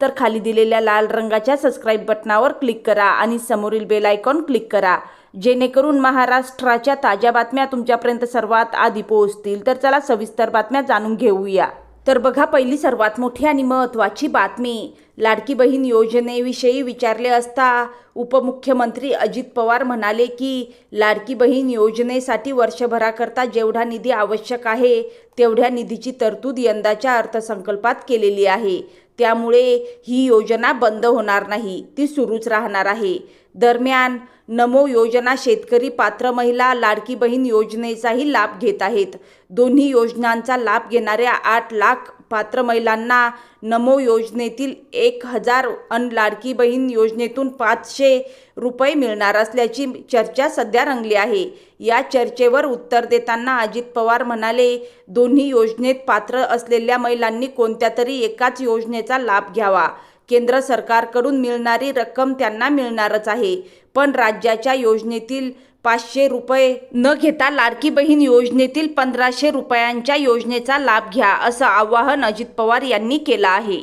तर खाली दिलेल्या लाल रंगाच्या सबस्क्राईब बटनावर क्लिक करा आणि समोरील बेल आयकॉन क्लिक करा. जेणेकरून महाराष्ट्राच्या ताज्या बातम्या तुमच्यापर्यंत सर्वात आधी पोहोचतील. तर चला सविस्तर बातम्या जाणून घेऊया. तर बघा पहिली सर्वात मोठी आणि महत्त्वाची बातमी. लाडकी बहीण योजनेविषयी विचारले असता उपमुख्यमंत्री अजित पवार म्हणाले की लाडकी बहीण योजनेसाठी वर्षभराकरता जेवढा निधी आवश्यक आहे तेवढ्या निधीची तरतूद यंदाच्या अर्थसंकल्पात केलेली आहे. त्यामुळे ही योजना बंद होणार नाही ती सुरूच राहणार आहे. दरम्यान नमो योजना शेतकरी पात्र महिला लाडकी बहीण योजनेचाही लाभ घेत आहेत. दोन्ही योजनांचा लाभ घेणाऱ्या आठ लाख पात्र महिलांना नमो योजनेतील एक हजार अन लाडकी बहीण योजनेतून पाचशे रुपये मिळणार असल्याची चर्चा सध्या रंगली आहे. या चर्चेवर उत्तर देताना अजित पवार म्हणाले दोन्ही योजनेत पात्र असलेल्या महिलांनी कोणत्या तरी एकाच योजनेचा लाभ घ्यावा. केंद्र सरकारकडून मिळणारी रक्कम त्यांना मिळणारच आहे. पण राज्याच्या योजनेतील पाचशे रुपये न घेता लाडकी बहीण योजनेतील पंधराशे रुपयांच्या योजनेचा लाभ घ्या असं आवाहन अजित पवार यांनी केलं आहे.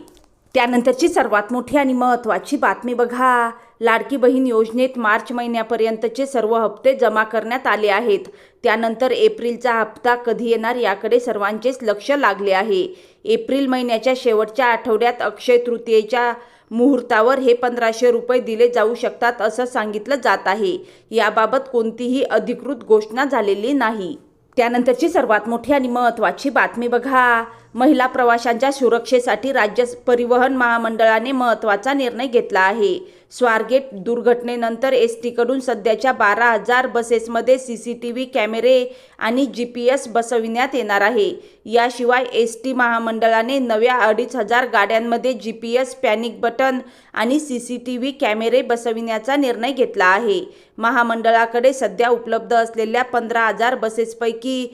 त्यानंतरची सर्वात मोठी आणि महत्त्वाची बातमी बघा. लाडकी बहीण योजनेत मार्च महिन्यापर्यंतचे सर्व हप्ते जमा करण्यात आले आहेत. त्यानंतर एप्रिलचा हप्ता कधी येणार याकडे सर्वांचेच लक्ष लागले आहे. एप्रिल महिन्याच्या शेवटच्या आठवड्यात अक्षय तृतीयेच्या मुहूर्तावर हे पंधराशे रुपये दिले जाऊ शकतात असं सांगितलं जात आहे. याबाबत कोणतीही अधिकृत घोषणा झालेली नाही. त्यानंतरची सर्वात मोठी आणि महत्त्वाची बातमी बघा. महिला प्रवाशांच्या सुरक्षेसाठी राज्य परिवहन महामंडळाने महत्त्वाचा निर्णय घेतला आहे. स्वारगेट दुर्घटनेनंतर एस टीकडून सध्याच्या बारा हजार बसेसमध्ये सी सी टी व्ही कॅमेरे आणि जी पी एस बसविण्यात येणार आहे. याशिवाय एस टी महामंडळाने नव्या अडीच हजार गाड्यांमध्ये G P S panic button आणि सी सी टी व्ही कॅमेरे बसविण्याचा निर्णय घेतला आहे. महामंडळाकडे सध्या उपलब्ध असलेल्या पंधरा हजार बसेसपैकी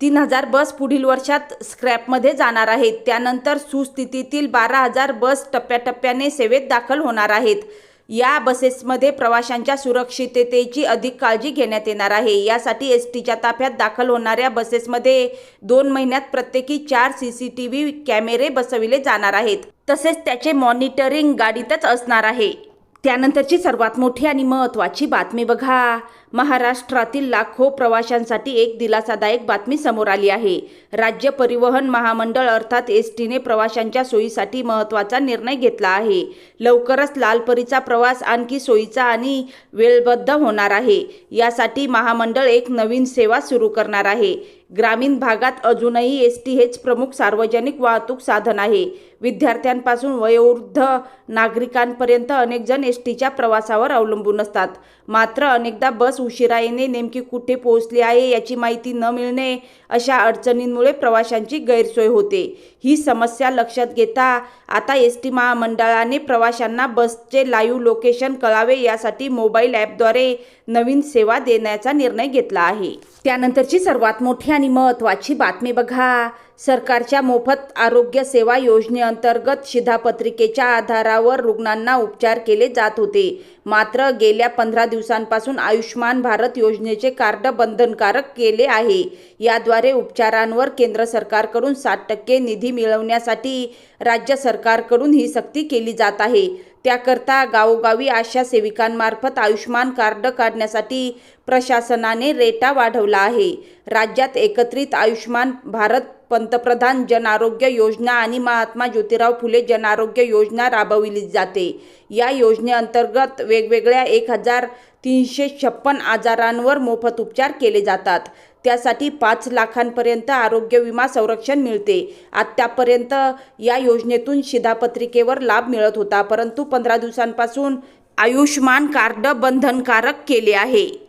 तीन हजार बस पुढील वर्षात स्क्रॅपमध्ये जाणार आहेत. त्यानंतर सुस्थितीतील बारा हजार बस टप्प्याटप्प्याने सेवेत दाखल होणार आहेत. या बसेसमध्ये प्रवाशांच्या सुरक्षिततेची अधिक काळजी घेण्यात येणार आहे. यासाठी एस टीच्या ताफ्यात दाखल होणाऱ्या बसेसमध्ये दोन महिन्यात प्रत्येकी चार सी सी टी व्ही कॅमेरे बसविले जाणार आहेत. तसेच त्याचे मॉनिटरिंग गाडीतच असणार आहे. त्यानंतरची सर्वात मोठी आणि महत्त्वाची बातमी बघा. महाराष्ट्रातील लाखो प्रवाशांसाठी एक दिलासादायक बातमी समोर आली आहे. राज्य परिवहन महामंडळ अर्थात एस टीने प्रवाशांच्या सोयीसाठी महत्त्वाचा निर्णय घेतला आहे. लवकरच लालपरीचा प्रवास आणखी सोयीचा आणि वेळबद्ध होणार आहे. यासाठी महामंडळ एक नवीन सेवा सुरू करणार आहे. ग्रामीण भागात अजूनही एस टी हेच प्रमुख सार्वजनिक वाहतूक साधन आहे. विद्यार्थ्यांपासून वयोवृद्ध नागरिकांपर्यंत अनेकजण एस टीच्या प्रवासावर अवलंबून असतात. मात्र अनेकदा बस उशिरा येणे नेमकी कुठे पोहोचली आहे याची माहिती न मिळणे अशा अडचणींमुळे प्रवाशांची गैरसोय होते. ही समस्या लक्षात घेता आता एस टी महामंडळाने प्रवाशांना बसचे लाईव्ह लोकेशन कळावे यासाठी मोबाईल ॲपद्वारे नवीन सेवा देण्याचा निर्णय घेतला आहे. त्यानंतरची सर्वात मोठी आणि महत्त्वाची बातमी बघा. सरकारच्या मोफत आरोग्य सेवा योजनेअंतर्गत शिधापत्रिकेच्या आधारावर रुग्णांना उपचार केले जात होते. मात्र गेल्या पंधरा दिवसांपासून आयुष्मान भारत योजनेचे कार्ड बंधनकारक केले आहे. याद्वारे उपचारांवर केंद्र सरकारकडून साठ टक्के निधी मिळवण्यासाठी राज्य सरकारकडून ही सक्ती केली जात आहे. त्याकरता गावोगावी आशा सेविकांमार्फत आयुष्यमान कार्ड काढण्यासाठी प्रशासनाने रेटा वाढवला आहे. राज्यात एकत्रित आयुष्यमान भारत पंतप्रधान जन आरोग्य योजना आणि महात्मा ज्योतिराव फुले जन आरोग्य योजना राबविली जाते. या योजनेअंतर्गत वेगवेगळ्या एक हजार तीनशे छप्पन आजारांवर मोफत उपचार केले जातात. त्यासाठी पाच लाखांपर्यंत आरोग्य विमा संरक्षण मिळते. आत्तापर्यंत या योजनेतून शिधापत्रिकेवर लाभ मिळत होता परंतु पंधरा दिवसांपासून आयुष्यमान कार्ड बंधनकारक केले आहे.